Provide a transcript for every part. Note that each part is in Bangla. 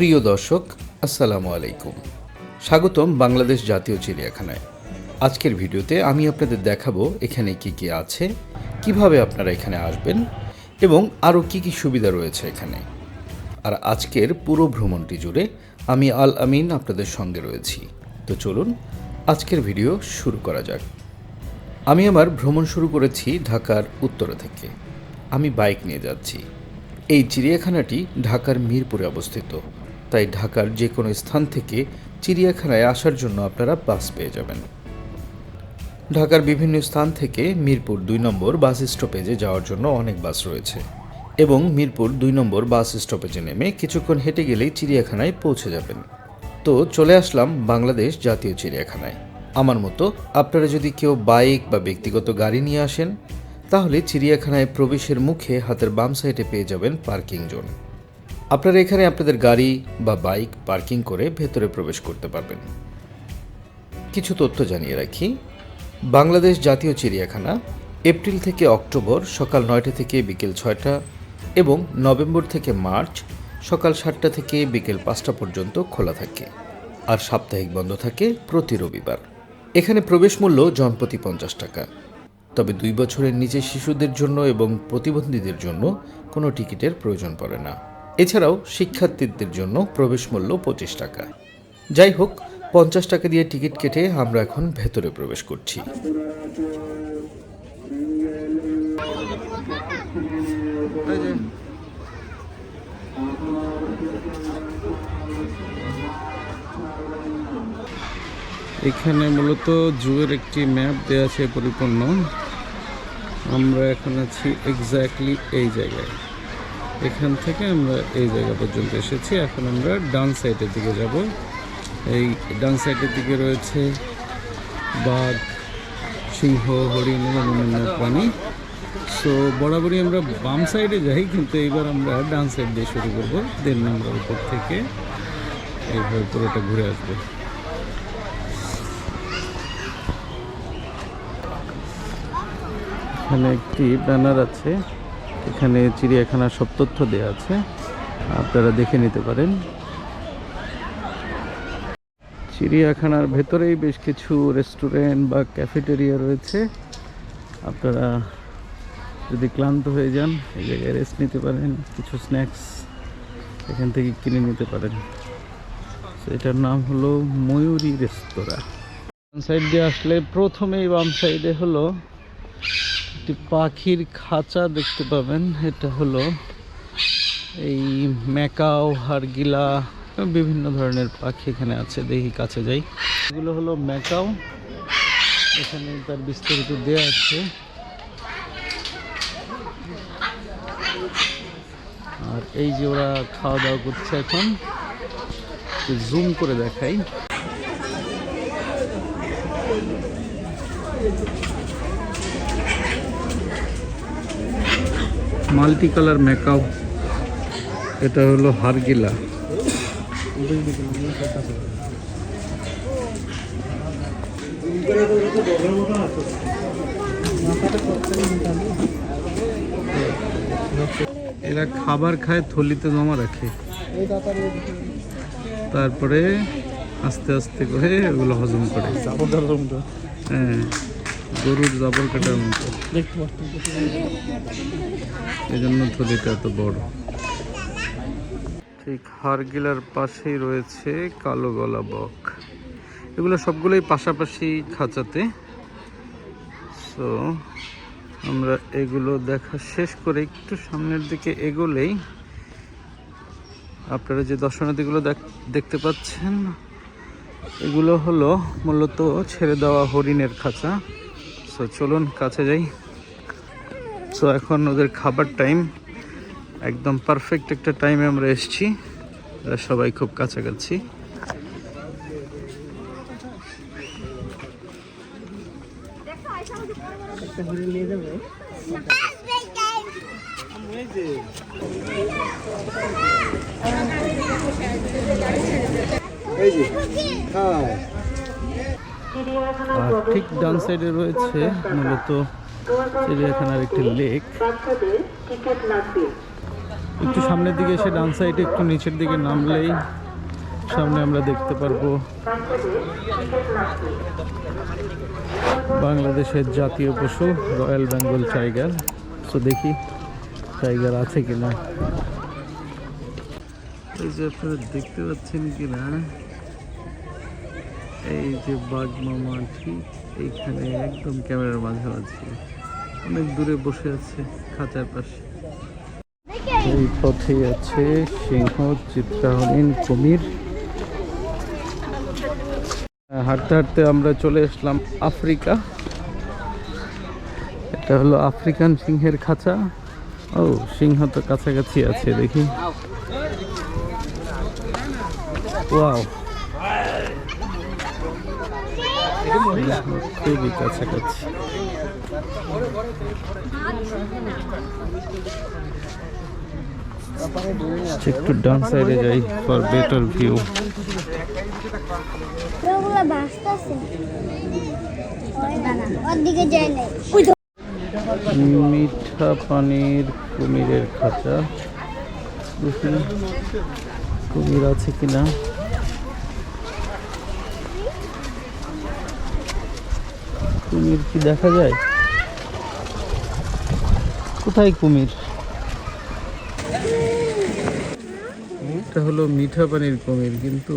প্রিয় দর্শক, আসসালামু আলাইকুম। স্বাগতম বাংলাদেশ জাতীয় চিড়িয়াখানায়। আজকের ভিডিওতে আমি আপনাদের দেখাবো এখানে কি কি আছে, কীভাবে আপনারা এখানে আসবেন এবং আরও কি কি সুবিধা রয়েছে এখানে। আর আজকের পুরো ভ্রমণটি জুড়ে আমি আল আমিন আপনাদের সঙ্গে রয়েছি। তো চলুন, আজকের ভিডিও শুরু করা যাক। আমি আমার ভ্রমণ শুরু করেছি ঢাকার উত্তরা থেকে। আমি বাইক নিয়ে যাচ্ছি। এই চিড়িয়াখানাটি ঢাকার মিরপুরে অবস্থিত। তাই ঢাকার যে কোনো স্থান থেকে চিড়িয়াখানায় আসার জন্য আপনারা বাস পেয়ে যাবেন। ঢাকার বিভিন্ন স্থান থেকে মিরপুর দুই নম্বর বাস স্টপেজে যাওয়ার জন্য অনেক বাস রয়েছে এবং মিরপুর দুই নম্বর বাস স্টপেজে নেমে কিছুক্ষণ হেঁটে গেলেই চিড়িয়াখানায় পৌঁছে যাবেন। তো চলে আসলাম বাংলাদেশ জাতীয় চিড়িয়াখানায়। আমার মতো আপনারা যদি কেউ বাইক বা ব্যক্তিগত গাড়ি নিয়ে আসেন, তাহলে চিড়িয়াখানায় প্রবেশের মুখে হাতের বাম সাইডে পেয়ে যাবেন পার্কিং জোন। আপনারা এখানে আপনাদের গাড়ি বা বাইক পার্কিং করে ভেতরে প্রবেশ করতে পারবেন। কিছু তথ্য জানিয়ে রাখি। বাংলাদেশ জাতীয় চিড়িয়াখানা, এপ্রিল থেকে অক্টোবর সকাল নয়টা থেকে বিকেল ছয়টা এবং নভেম্বর থেকে মার্চ সকাল সাতটা থেকে বিকেল পাঁচটা পর্যন্ত খোলা থাকে আর সাপ্তাহিক বন্ধ থাকে প্রতি রবিবার। এখানে প্রবেশ মূল্য জনপ্রতি পঞ্চাশ টাকা। তবে দুই বছরের নিচে শিশুদের জন্য এবং প্রতিবন্ধীদের জন্য কোনো টিকিটের প্রয়োজন পড়ে না। এছাড়াও শিক্ষার্থীদের জন্য প্রবেশ মূল্য পঁচিশ টাকা। যাই হোক, পঞ্চাশ টাকা দিয়ে টিকিট কেটে আমরা এখন ভেতরে প্রবেশ করছি। এখানে মূলত জুয়ের একটি ম্যাপ দেওয়া আছে পরিপূর্ণ। আমরা এখন আছি এক্স্যাক্টলি এই জায়গায়। এখান থেকে আমরা এই জায়গা পর্যন্ত এসেছি। এখন আমরা ডান সাইডের দিকে যাব। এই ডান সাইডের দিকে রয়েছে বাঘ, সিংহ, হরিণ এবং অন্যান্য প্রাণী। সো বরাবরই আমরা বাম সাইডে যাই, কিন্তু এইবার আমরা ডান সাইড দিয়ে শুরু করব। দেন আমরা উপর থেকে এইভাবে পুরোটা ঘুরে আসব। এখানে একটি ব্যানার আছে। এখানে চিড়িয়াখানার সব তথ্য দেওয়া আছে। আপনারা দেখে নিতে পারেন। চিড়িয়াখানার ভেতরেই বেশ কিছু রেস্টুরেন্ট বা ক্যাফেটেরিয়া রয়েছে। আপনারা যদি ক্লান্ত হয়ে যান, এই জায়গায় রেস্ট নিতে পারেন, কিছু স্ন্যাক্স এখান থেকে কিনে নিতে পারেন। এটার নাম হলো ময়ূরী রেস্তোরাঁ। বাম সাইড দিয়ে আসলে প্রথমেই বাম সাইডে হলো একটি পাখির খাঁচা দেখতে পাবেন। এটা হলো এই ম্যাকাও, হারগিলা, বিভিন্ন ধরনের পাখি এখানে আছে। দেখি কাছে যাই। এগুলো হলো ম্যাকাও। এখানে তার বিস্তারিত দেওয়া আছে। আর এই যে ওরা খাওয়া দাওয়া করছে এখন জুম করে দেখাই। মাল্টি কালার মেকআপ এটা হলো হারগিলা। এরা খাবার খায় থলিতে জমা রাখে। তারপরে আস্তে আস্তে করে ওগুলো হজম করে। হ্যাঁ। গরুর জাবর কাটার মতো। এই জন্য থলিটা এত বড়। ঠিক হারগিলার পাশেই রয়েছে কালো গলা বক। এগুলো সবগুলোই পাশাপাশি খাঁচাতে। সো আমরা এগুলো দেখা শেষ করে একটু সামনের দিকে এগোলেই আপনারা যে দর্শনার্থীগুলো দেখ- দেখতে পাচ্ছেন এগুলো হলো মূলত ছেড়ে দেওয়া হরিণের খাঁচা। সো চলুন কাছে যাই। সো এখন ওদের খাবার টাইম একদম পারফেক্ট একটা টাইমে আমরা এসেছি। সবাই খুব কাছাকাছি আর ঠিক ডান সাইডে রয়েছে মূলত চিড়িয়াখানার একটি লেক। একটু সামনের দিকে এসে ডান সাইডে একটু নিচের দিকে নামলেই সামনে আমরা দেখতে পারব বাংলাদেশের জাতীয় পশু, রয়্যাল বেঙ্গল টাইগার। তো দেখি টাইগার আছে কিনা। এই যে আপনারা দেখতে পাচ্ছেন কিনা এই যে বাঘ মামা ঠিক এইখানে একদম ক্যামেরার মাঝামাঝি অনেক দূরে বসে আছে খাঁচার পাশে। এই পথে আছে সিংহ চিত্রাহীন কুমির। হাঁটতে হাঁটতে আমরা চলে আসলাম আফ্রিকা। এটা হলো আফ্রিকান সিংহের খাঁচা। ও, সিংহ তো কাছাকাছি আছে, দেখি। ওয়াও। খুবই কাছাকাছি একটু ডান সাইডে যাই ফর বেটার ভিউ মিঠা পানির কুমিরের খাঁচা কুমির আছে কিনা কুমির কি দেখা যায়? কোথায় কুমির? এটা হলো মিঠা পানির কুমির কিন্তু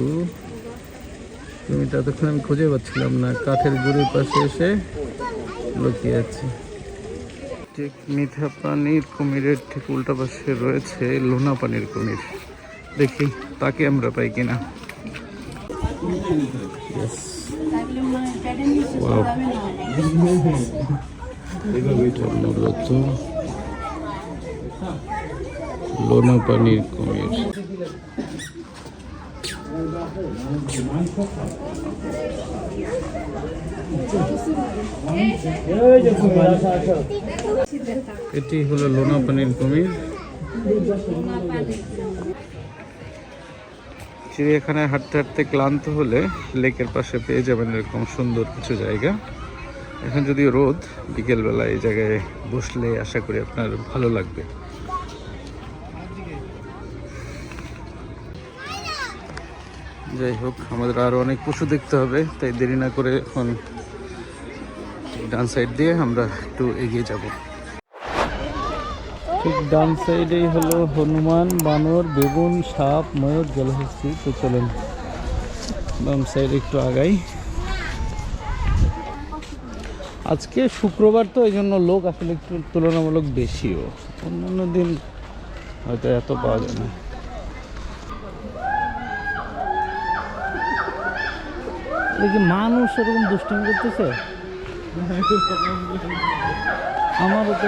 কুমিরটা এতক্ষণ আমি খুঁজে পাচ্ছিলাম না। কাঠের গুড়ির পাশে এসে লুকিয়ে আছে। ঠিক মিঠা পানির কুমিরের ঠিক উল্টা পাশে রয়েছে লোনা পানির কুমির। দেখি তাকে আমরা পাই কিনা। Yes. Wow. মূলত লোনা পানির কুমির এটি হলো লোনা পানির কুমির। চিড়িয়াখানায় হাঁটতে হাঁটতে ক্লান্ত হলে লেকের পাশে পেয়ে যাবেন এরকম সুন্দর কিছু জায়গা। এখন যদিও রোদ, বিকেলবেলা এই জায়গায় বসলে আশা করি আপনার ভালো লাগবে। যাই হোক, আমাদের আরও অনেক পশু দেখতে হবে, তাই দেরি না করে এখন ডান সাইড দিয়ে আমরা একটু এগিয়ে যাব। ঠিক ডান সাইডেই হলো হনুমান, বানর, বেগুন, সাপ, ময়ূর, জলহস্তি। তো চলেন, বাম সাইড একটু আগাই। আজকে শুক্রবার তো এই জন্য লোক আসলে একটু তুলনামূলক বেশিও। অন্যান্য দিন হয়তো এত পাওয়া যায় না। দেখি মানুষ এরকম দুষ্টামি করতেছে? আমার তো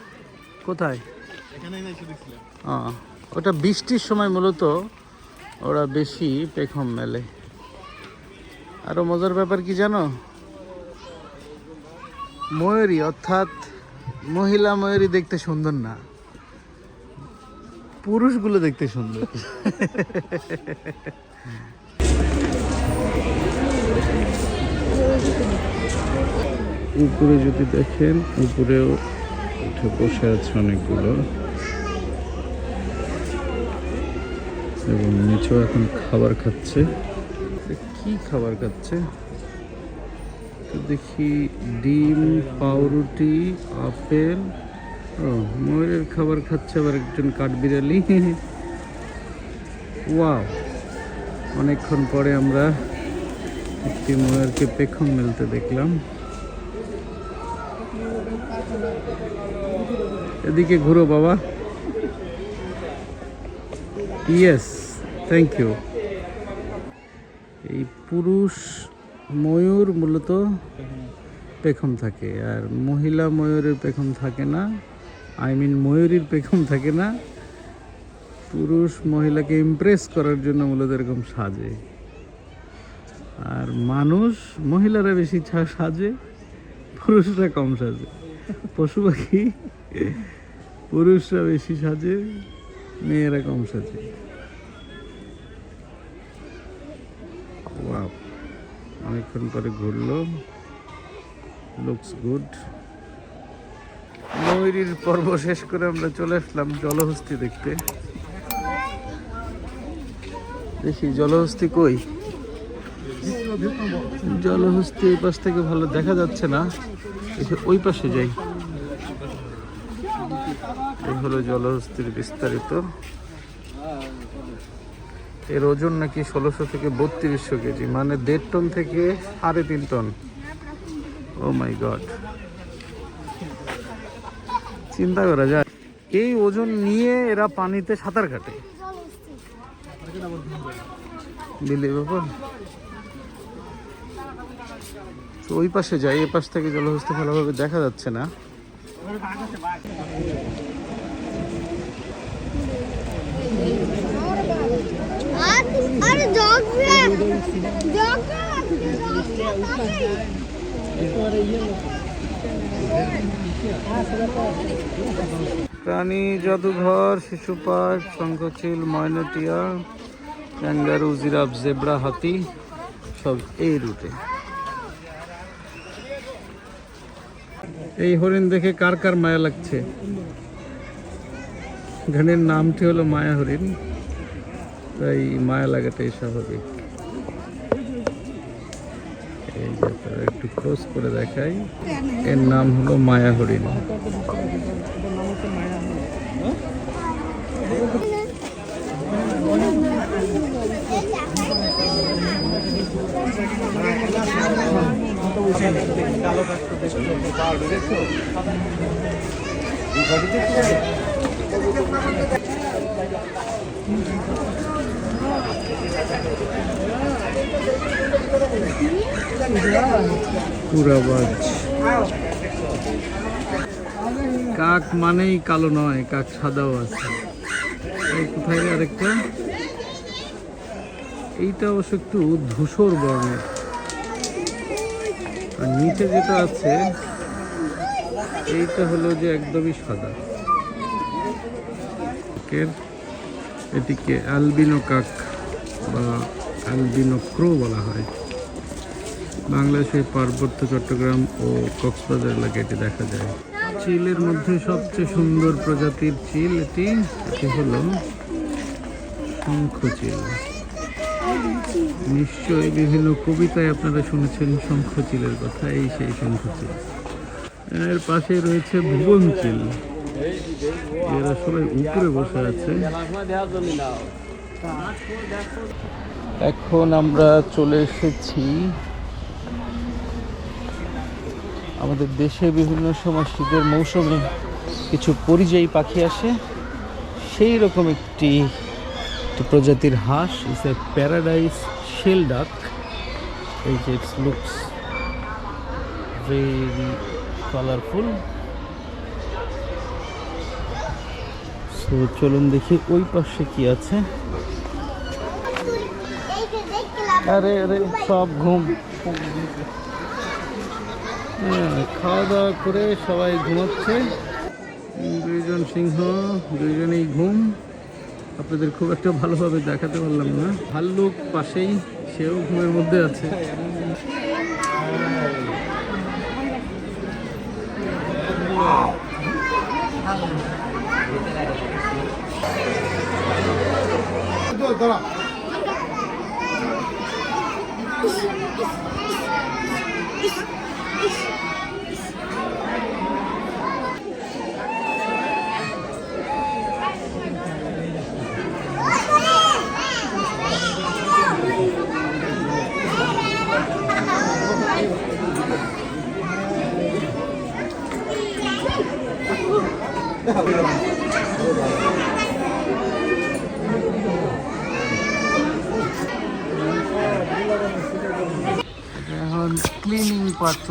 কোথায়? ও, ওটা বৃষ্টির সময় মূলত ওরা বেশি পেখম মেলে। আরও মজার ব্যাপার কি জানো? ময়ূরী অর্থাৎ মহিলা ময়ূরী দেখতে সুন্দর না। পুরুষগুলো দেখতে সুন্দর। উপরে যদি দেখেন উপরেও উঠে বসে আছে অনেকগুলো। এবং নিচেও এখন খাবার খাচ্ছে। কি খাবার খাচ্ছে? দেখি, ডিম, পাউরুটি, আপেল। ও, ময়ূরের খাবার খাচ্ছে আবার একজন কাঠবিড়ালি। ওয়াও, অনেকক্ষণ পরে আমরা একটি ময়ূরকে পেখম মেলতে দেখলাম। এদিকে ঘুরো বাবা। ইয়েস থ্যাংক ইউ এই পুরুষ ময়ূর মূলত পেখম থাকে, আর মহিলা ময়ূরের পেখম থাকে না আই মিন ময়ূরীর পেখম থাকে না। পুরুষ মহিলাকে ইমপ্রেস করার জন্য মূলত এরকম সাজে। আর মানুষ মহিলারা বেশি সাজে, পুরুষরা কম সাজে। পশু পাখি পুরুষরা বেশি সাজে, মেয়েরা কম সাজে. অনেকক্ষণ পরে ঘুরলো। লুকস গুড ময়ূরীর পর্ব শেষ করে আমরা চলে আসলাম জলহস্তি দেখতে। দেখি, জলহস্তি কই? জলহস্তি এই পাশ থেকে ভালো দেখা যাচ্ছে না। ওই পাশে যাই। এই হলো জলহস্তির বিস্তারিত। এর ওজন নাকি ষোলোশো থেকে বত্রিশশো কেজি মানে দেড় টন থেকে সাড়ে তিন টন। ও মাই গড। চিন্তা করা যায়, এই ওজন নিয়ে এরা পানিতে সাঁতার কাটে। বিলিভেবল তো ওই পাশে যাই, এ পাশ থেকে জলহস্তি ভালোভাবে দেখা যাচ্ছে না আর আরে জগ জগ প্রাণী, জাদুঘর, শিশু পার্ক, শঙ্খচিল, ময়নটিয়া, ক্যাঙ্গারু, জিরাফ, জেব্রা, হাতি, সব এই রুটে। এই হরিণ দেখে কার কার মায়া লাগছে? গানের নামটি হলো মায়া হরিণ। তাই মায়া লাগাটাই স্বাভাবিক। এই যে একটু ক্লোজ করে দেখাই। এর নাম হলো মায়া হরিণ। কাক মানেই কালো নয়, কাক সাদাও আছে। কোথায় আরেকটা? এইটা অবশ্য একটু ধূসর বর্ণের। আর নিচে যেটা আছে, এইটা হলো যে একদমই সাদা। এটিকে অ্যালবিনো কাক। বা অ্যালবিনো ক্রো বলা হয়। বাংলাদেশের পার্বত্য চট্টগ্রাম ও কক্সবাজার এলাকায় এটি দেখা যায়। চিলের মধ্যে সবচেয়ে সুন্দর প্রজাতির চিল এটি এটি হল শঙ্খ চিল নিশ্চয়ই বিভিন্ন কবিতায় আপনারা শুনেছেন শঙ্খচিলের কথা, এই সেই শঙ্খ চিল এর পাশে রয়েছে ভুবন চিল এরা সবাই উপরে বসে আছে। এখন আমরা চলে এসেছি আমাদের দেশে বিভিন্ন সময় শীতের মৌসুমে কিছু পরিযায়ী পাখি আসে। সেই রকম একটি প্রজাতির হাঁস ইস এ প্যারাডাইস শেল ডাক এই যে it's looks very colourful so চলুন দেখি ওই পাশে কি আছে। আরে আরে, সব ঘুম। হ্যাঁ, খাওয়া দাওয়া করে সবাই ঘুমাচ্ছে। দুইজন সিংহ, দুইজনেই ঘুম। আপনাদের খুব একটা ভালোভাবে দেখাতে পারলাম না। ভাল্লুক পাশেই, সেও ঘুমের মধ্যে আছে। দাঁড়া। ক্লিনিং পার্ট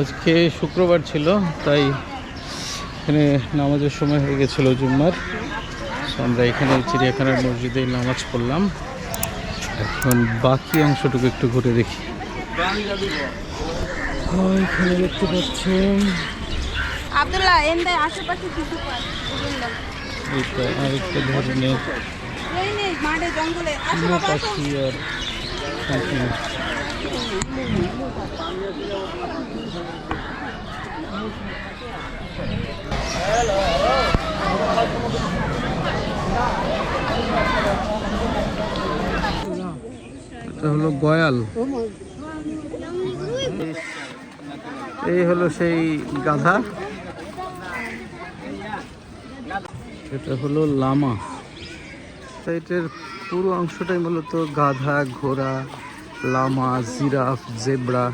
আজকে শুক্রবার ছিল, তাই এখানে নামাজের সময় হয়ে গেছিল জুম্মার। আমরা এখানে চিড়িয়াখানার মসজিদে নামাজ পড়লাম। এখন বাকি অংশটুকু একটু ঘুরে দেখি। এখানে দেখতে পাচ্ছেন আব্দুল্লাহ আশেপাশে কিছু এটা আরেকটা ধরনের পাখি আর পাখি। এটা হলো গয়াল। এই হলো সেই গাধা। এটা হলো লামা। সাইটের পুরো অংশটাই মূলত গাধা, ঘোড়া, লামা, জিরাফ, জেব্রা,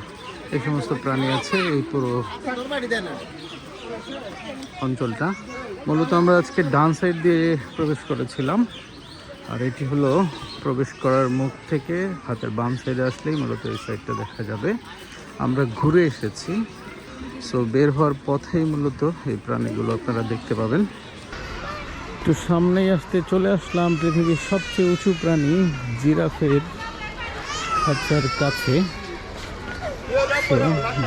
এই সমস্ত প্রাণী আছে এই পুরো অঞ্চলটা। মূলত আমরা আজকে ডান সাইড দিয়ে প্রবেশ করেছিলাম। আর এটি হলো প্রবেশ করার মুখ থেকে, হাতের বাম সাইডে আসলেই মূলত এই সাইডটা দেখা যাবে। আমরা ঘুরে এসেছি। সো বের হওয়ার পথেই মূলত এই প্রাণীগুলো আপনারা দেখতে পাবেন। একটু সামনেই আসতে চলে আসলাম পৃথিবীর সবচেয়ে উঁচু প্রাণী, জিরাফের খাঁচার কাছে।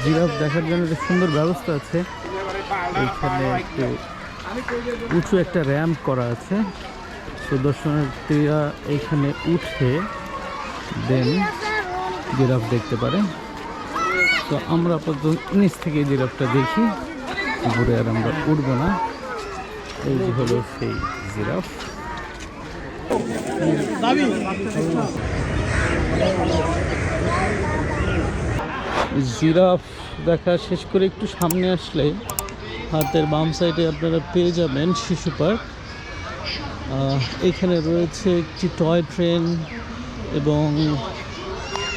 জিরাফ দেখার জন্য একটা সুন্দর ব্যবস্থা আছে। এইখানে একটু উঁচু একটা র্যাম্প করা আছে। তো দর্শনার্থীরা এইখানে উঠে দেন জিরাফ দেখতে পারে। তো আমরা আপাতত নিচ থেকে জিরাফটা দেখি। ঘুরে আর আমরা উঠবো না। এই হলো সেই জিরাফ। জিরাফ দেখা শেষ করে একটু সামনে আসলে হাতের বাম সাইডে আপনারা পেয়ে যাবেন শিশু পার্ক। এখানে রয়েছে একটি টয় ট্রেন এবং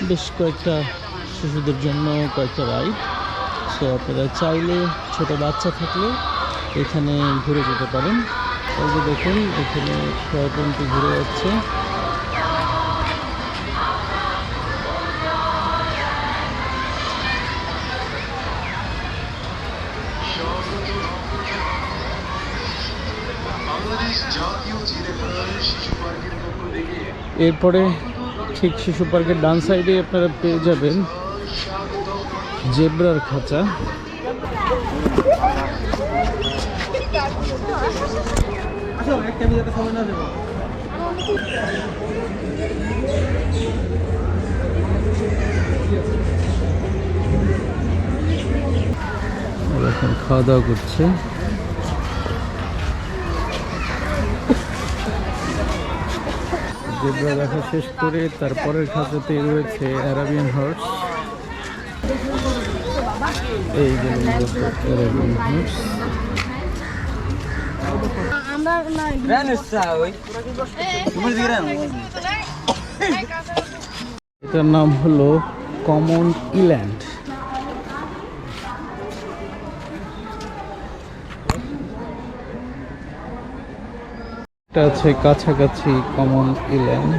বেশ কয়েকটা শিশুদের জন্য কয়েকটা রাইড। সো আপনারা চাইলে ছোট বাচ্চা থাকলে এখানে ঘুরে যেতে পারেন। এই যে দেখুন, এখানে টয় ট্রেনটি ঘুরে যাচ্ছে। এরপরে ঠিক শিশু পার্কের ডান সাইডে আপনারা পেয়ে যাবেন জেব্রার খাঁচা। খাওয়া দাওয়া করছে। জেব্রা দেখা শেষ করে তারপরের খাঁচাতে রয়েছে অ্যারাবিয়ান হর্স এই যে অ্যারাবিয়ান হর্স এটার নাম হলো কমন ইল্যান্ড। এটা আছে কাছাকাছি কমন ইল্যান্ড।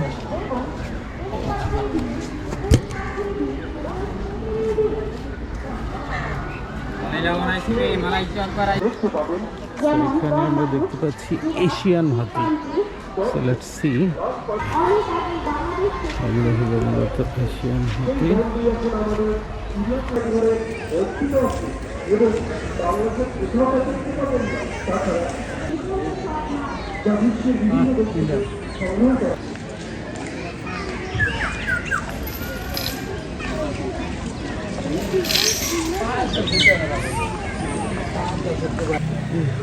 এখানে আমরা দেখতে পাচ্ছি এশিয়ান হাতি সো লেটস সি এগুলো হলো মূলত এশিয়ান হাতি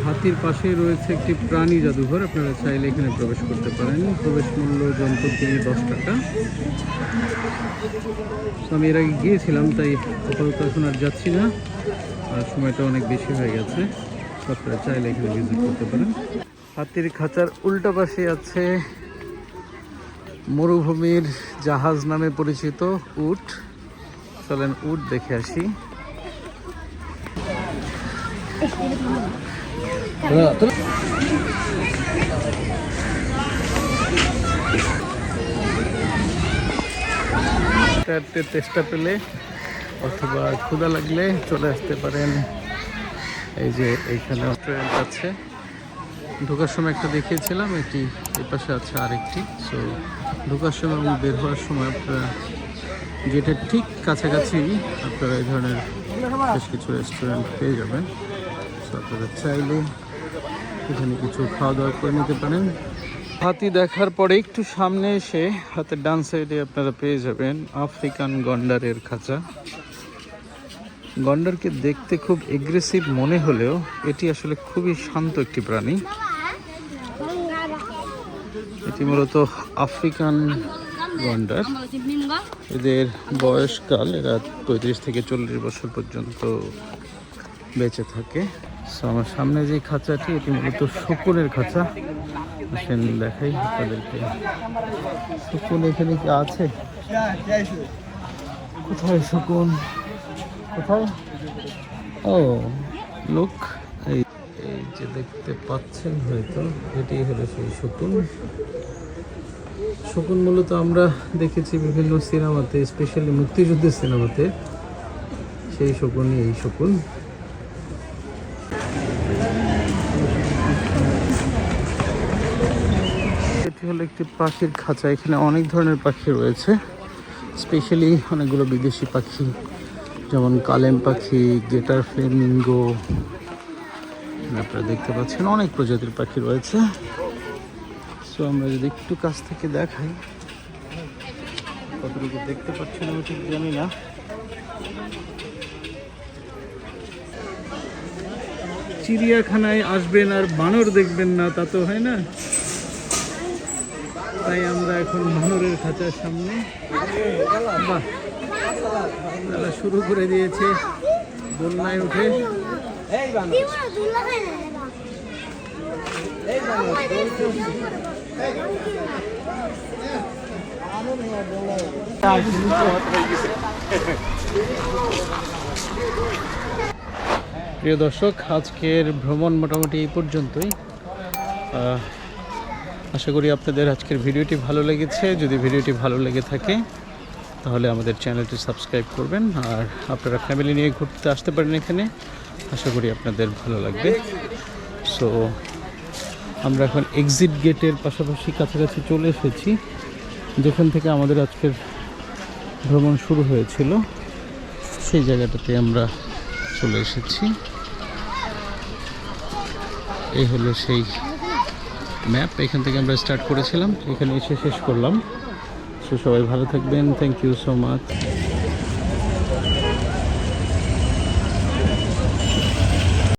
হাতির পাশেই রয়েছে একটি প্রাণী জাদুঘর। আপনারা চাইলে এখানে প্রবেশ করতে পারেন। প্রবেশ মূল্য জন্তুকে দশ টাকা। আমি এর আগে গিয়েছিলাম, তাই আপাতত এখন আর যাচ্ছি না। আর সময়টা অনেক বেশি হয়ে গেছে। আপনারা চাইলে এখানে ভিজিট করতে পারেন। হাতির খাঁচার উল্টা পাশে আছে মরুভূমির জাহাজ নামে পরিচিত উট। চলেন উট দেখে আসি। চেষ্টা পেলে অথবা ক্ষুদা লাগলে চলে আসতে পারেন। এই যে এইখানে রেস্টুরেন্ট আছে। ঢোকার সময় একটা দেখিয়েছিলাম, এটি এই পাশে আছে আরেকটি। সো ঢোকার সময় এবং বের হওয়ার সময় আপনারা গেটের ঠিক কাছাকাছি আপনারা এই ধরনের বেশ কিছু রেস্টুরেন্ট পেয়ে যাবেন। চাইলে এখানে কিছু খাওয়া দাওয়া করে নিতে পারেন। হাতি দেখার পরে একটু সামনে এসে হাতের ডান সাইডে আপনারা পেয়ে যাবেন আফ্রিকান গন্ডারের খাঁচা। গন্ডারকে দেখতে খুব এগ্রেসিভ মনে হলেও এটি আসলে খুবই শান্ত একটি প্রাণী। এটি মূলত আফ্রিকান গন্ডার। এদের বয়সকাল এরা পঁয়ত্রিশ থেকে চল্লিশ বছর পর্যন্ত বেঁচে থাকে। সো আমার সামনে যে খাঁচাটি, এটি মূলত শকুনের খাঁচা। আসেন দেখাই আপনাদেরকে শকুন এখানে কি আছে? কোথায় শকুন? কোথায়? ও, লোক। এই এই যে দেখতে পাচ্ছেন হয়তো, এটি হলো সেই শকুন। শকুন মূলত আমরা দেখেছি বিভিন্ন সিনেমাতে, স্পেশালি মুক্তিযুদ্ধের সিনেমাতে। সেই শকুনই এই শকুন। পাখির খাঁচা, এখানে অনেক ধরনের পাখি রয়েছে। স্পেশালি অনেকগুলো বিদেশি পাখি, যেমন কালেম পাখি, গেটার ফ্লেমিঙ্গো, আপনারা দেখতে পাচ্ছেন অনেক প্রজাতির পাখি রয়েছে। সো আমরা যদি একটু কাছ থেকে দেখাই, কতটুকু দেখতে পাচ্ছেন আমি ঠিক জানি না। চিড়িয়াখানায় আসবেন আর বানর দেখবেন না, তা তো হয় না। তাই আমরা এখন বানরের খাঁচার সামনে। বাহ তারা শুরু করে দিয়েছে দোলনায় উঠে। প্রিয় দর্শক আজকের ভ্রমণ মোটামুটি এই পর্যন্তই। আহ, আশা করি আপনাদের আজকের ভিডিওটি ভালো লেগেছে। যদি ভিডিওটি ভালো লেগে থাকে, তাহলে আমাদের চ্যানেলটি সাবস্ক্রাইব করবেন। আর আপনারা ফ্যামিলি নিয়ে ঘুরতে আসতে পারেন এখানে। আশা করি আপনাদের ভালো লাগবে। সো আমরা এখন এক্সিট গেটের পাশাপাশি কাছাকাছি চলে এসেছি। যেখান থেকে আমাদের আজকের ভ্রমণ শুরু হয়েছিল, সেই জায়গাটাতে আমরা চলে এসেছি। এই হলো সেই ম্যাপ এখান থেকে আমরা স্টার্ট করেছিলাম। এখানে এসে শেষ করলাম। সো সবাই ভালো থাকবেন। Thank you so much